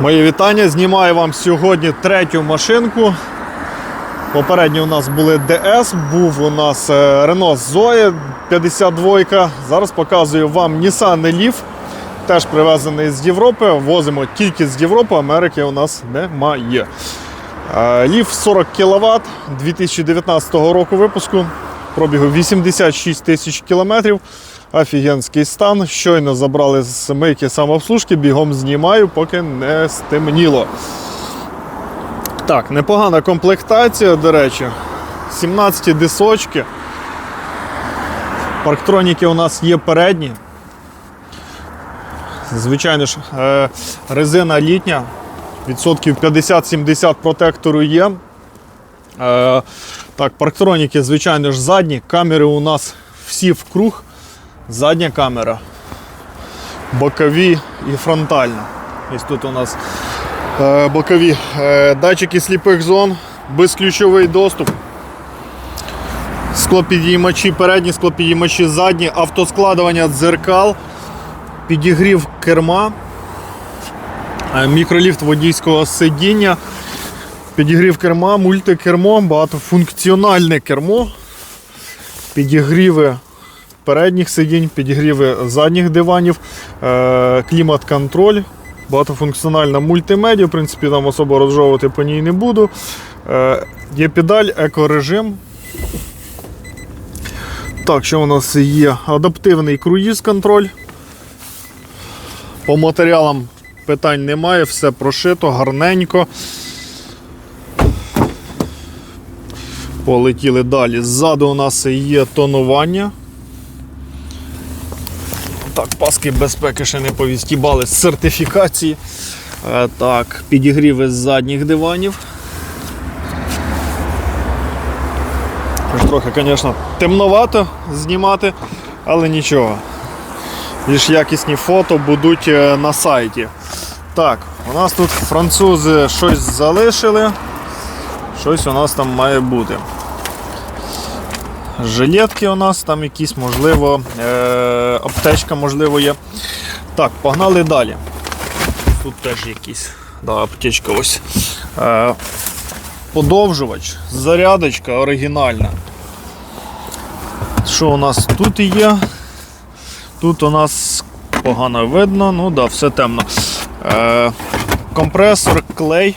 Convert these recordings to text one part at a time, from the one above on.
Мої вітання. Знімаю вам сьогодні третю машинку. Попередні у нас були DS, був у нас Renault Zoe 52. Зараз показую вам Nissan Leaf. Теж привезений з Європи. Возимо тільки з Європи, Америки у нас немає. Leaf 40 кВт 2019 року випуску. Пробігу 86 тисяч кілометрів. Офігенський стан. Щойно забрали з мийки самообслужки, бігом знімаю, поки не стемніло. Так, непогана комплектація, до речі. 17 дисочки. Парктроніки у нас є передні. Звичайно ж, е, резина літня. Відсотків 50-70 протектору є. Е, Так, парктроніки, звичайно ж, задні. Камери у нас всі в круг. Задня камера, бокові і фронтальна. Ось тут у нас е, бокові е, датчики сліпих зон, безключовий доступ. Склопідіймачі передні, склопідіймачі задні, автоскладування дзеркал, підігрів керма, е, мікроліфт водійського сидіння, підігрів керма, мультикермо, багатофункціональне кермо, підігріви передніх сидінь, підігріви задніх диванів, е, клімат-контроль, багатофункціональна мультимедіа. В принципі, там особо розжовувати по ній не буду. Е, Є педаль, екорежим. Так, що у нас є? Адаптивний круїз-контроль. По матеріалам питань немає, все прошито, гарненько. Полетіли далі. Ззаду у нас є тонування. Так, паски безпеки ще не повістібали з сертифікації. Е, Так, підігріви з задніх диванів. Трохи, звісно, темновато знімати, але нічого. Більш якісні фото будуть е, на сайті. Так, у нас тут французи щось залишили. Щось у нас там має бути. Жилетки у нас, там якісь, можливо, е- аптечка, можливо, є. Так, погнали далі. Тут теж якісь. Да, аптечка ось. Е- подовжувач, зарядочка оригінальна. Що у нас тут є? Тут у нас погано видно, ну да, все темно. Е- компресор, клей.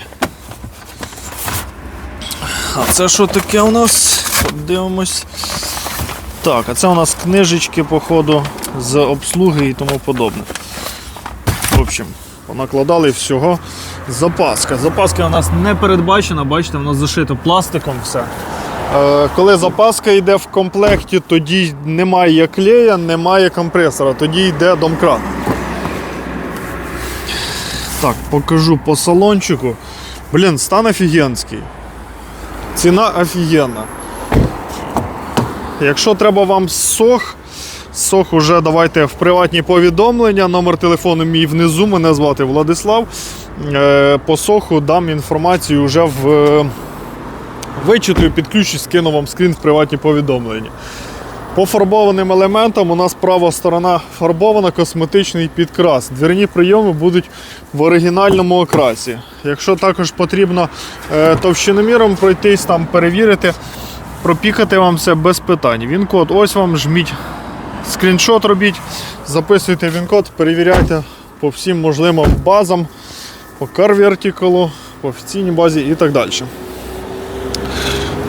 А це що таке у нас? Подивимось. Так, а це у нас книжечки, походу, з обслуги і тому подобне. В общем, понакладали всього. Запаска. Запаска у нас не передбачена, бачите, воно зашито пластиком все. Е, коли запаска йде в комплекті, тоді немає клея, немає компресора, тоді йде домкрат. Так, покажу по салончику. Блін, стан офігенський. Ціна офігенна. Якщо треба вам сох, сох уже давайте в приватні повідомлення. Номер телефону мій внизу. Мене звати Владислав. Е, По соху дам інформацію вже в е, вичитую, підключу, скину вам скрін в приватні повідомлення. По фарбованим елементам у нас права сторона фарбована, косметичний підкрас. Двірні прийоми будуть в оригінальному окрасі. Якщо також потрібно е, товщиноміром пройтись, там перевірити, пропікати вам все без питань. Він-код, ось вам жміть скріншот робіть, записуйте він-код, перевіряйте по всім можливим базам, по Vertical, по офіційній базі і так далі.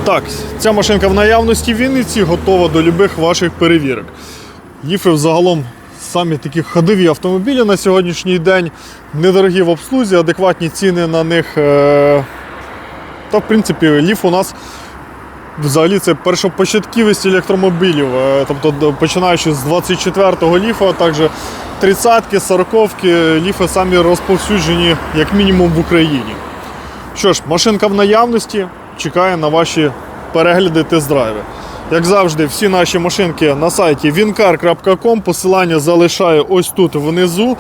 Так, ця машинка в наявності в Вінниці готова до любих ваших перевірок. Ліфи взагалом самі такі ходові автомобілі на сьогоднішній день, недорогі в обслузі, адекватні ціни на них. е, Та, в принципі, ліф у нас взагалі це першопочатківість електромобілів. е, Тобто, починаючи з 24-го ліфа, також 30-ки, 40-ки, ліфи самі розповсюджені, як мінімум, в Україні. Що ж, машинка в наявності чекає на ваші перегляди тест-драйви. Як завжди, всі наші машинки на сайті wincar.com. Посилання залишаю ось тут внизу.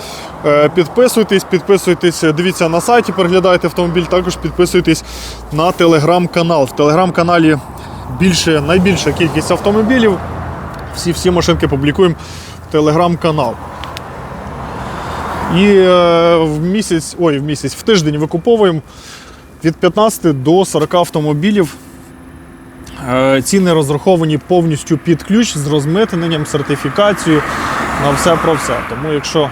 Е, Підписуйтесь, підписуйтесь, дивіться на сайті, переглядайте автомобіль, також підписуйтесь на телеграм-канал. В телеграм-каналі більше, найбільша кількість автомобілів. Всі всі машинки публікуємо в телеграм-канал. І е, в місяць, ой, в місяць, в тиждень викуповуємо від 15 до 40 автомобілів. Е, Ціни розраховані повністю під ключ з розмитненням, сертифікацією на все про все. Тому якщо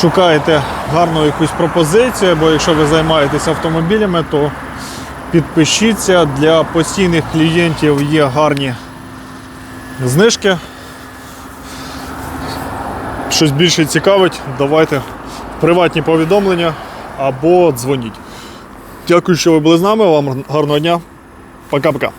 шукаєте гарну якусь пропозицію, або якщо ви займаєтесь автомобілями, то підпишіться. Для постійних клієнтів є гарні знижки. Щось більше цікавить, давайте приватні повідомлення або дзвоніть. Дякую, що ви були з нами. Вам гарного дня. Пока-пока.